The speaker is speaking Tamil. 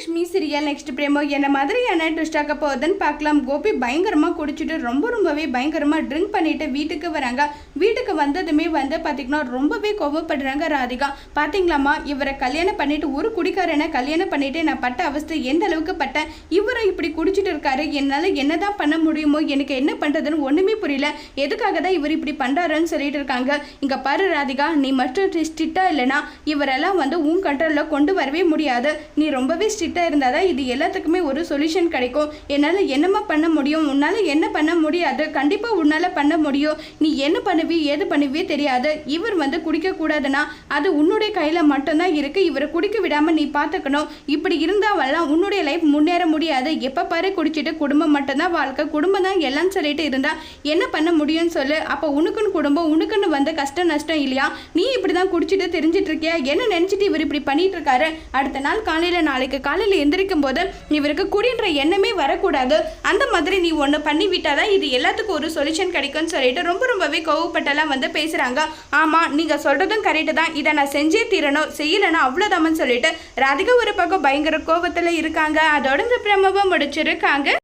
மகாலட்சுமி சீரியல் நெக்ஸ்ட் பிரேமோ என்ன மாதிரியான ட்விஸ்டாக்க போகுதுன்னு பார்க்கலாம். கோபி பயங்கரமாக குடிச்சிட்டு ரொம்ப ரொம்பவே பயங்கரமாக ட்ரிங்க் பண்ணிட்டு வீட்டுக்கு வராங்க. வீட்டுக்கு வந்ததுமே வந்து பார்த்திங்கன்னா ரொம்பவே கோவப்படுறாங்க ராதிகா. பார்த்தீங்களாமா இவரை கல்யாணம் பண்ணிட்டு ஒரு குடிக்காரனை கல்யாணம் பண்ணிட்டு நான் பட்ட அவஸ்தை எந்த அளவுக்கு பட்டேன்? இவரை இப்படி குடிச்சிட்டு இருக்காரு என்னால் என்னதான் பண்ண முடியுமோ எனக்கு என்ன பண்ணுறதுன்னு ஒன்றுமே புரியல. எதுக்காக தான் இவர் இப்படி பண்ணுறாருன்னு சொல்லிட்டு இருக்காங்க. இங்கே பாரு ராதிகா நீ மட்டும் ஸ்ட்ரிக்டாக இல்லைனா இவரெல்லாம் வந்து உன் கண்ட்ரோலில் கொண்டு வரவே முடியாது. நீ ரொம்பவே யோசிச்சுட்டே இருந்தால் தான் இது எல்லாத்துக்குமே ஒரு சொல்யூஷன் கிடைக்கும். என்னால் என்னம்மா பண்ண முடியும்? உன்னால் என்ன பண்ண முடியாது? கண்டிப்பாக உன்னால் பண்ண முடியும். நீ என்ன பண்ணுவி? ஏது பண்ணுவியே தெரியாது. இவர் வந்து குடிக்கக்கூடாதுன்னா அது உன்னுடைய கையில் மட்டும்தான் இருக்குது இவரை குடிக்க விடாமல் நீ பார்த்துக்கணும் இப்படி இருந்தாவெல்லாம் உன்னுடைய லைஃப் முன்னேற முடியாது. எப்போ பாரு குடிச்சிட்டு குடும்பம் மட்டும்தான் வாழ்க்கை. குடும்பம் தான் எல்லாம் சொல்லிட்டு இருந்தால் என்ன பண்ண முடியும்னு சொல்லு. அப்போ உனக்குன்னு குடும்பம் உனக்குன்னு வந்த கஷ்டம் நஷ்டம் இல்லையா? நீ இப்படி தான் குடிச்சிட்டு தெரிஞ்சிட்டு இருக்கியா? என்ன நினச்சிட்டு இவர் இப்படி பண்ணிட்டு இருக்காரு? அடுத்த நாள் காலையில் நாளைக்கு காலையில் எந்திரிக்கும் போது இவருக்கு குடின்ற எண்ணமே வரக்கூடாது. அந்த மாதிரி நீ ஒன்று பண்ணி விட்டாதான் இது எல்லாத்துக்கும் ஒரு சொல்யூஷன் கிடைக்கும்னு சொல்லிட்டு ரொம்ப ரொம்பவே கோவப்பட்டெல்லாம் வந்து பேசுகிறாங்க ஆமாம் நீங்கள் சொல்கிறதும் கரெக்டு தான். இதை நான் செஞ்சே தீரணும். செய்யலைன்னா அவ்வளோதாமன்னு சொல்லிட்டு ராதிகா ஒரு பக்கம் பயங்கர கோபத்தில் இருக்காங்க. அதோட இந்த பிரமவை முடிச்சிருக்காங்க.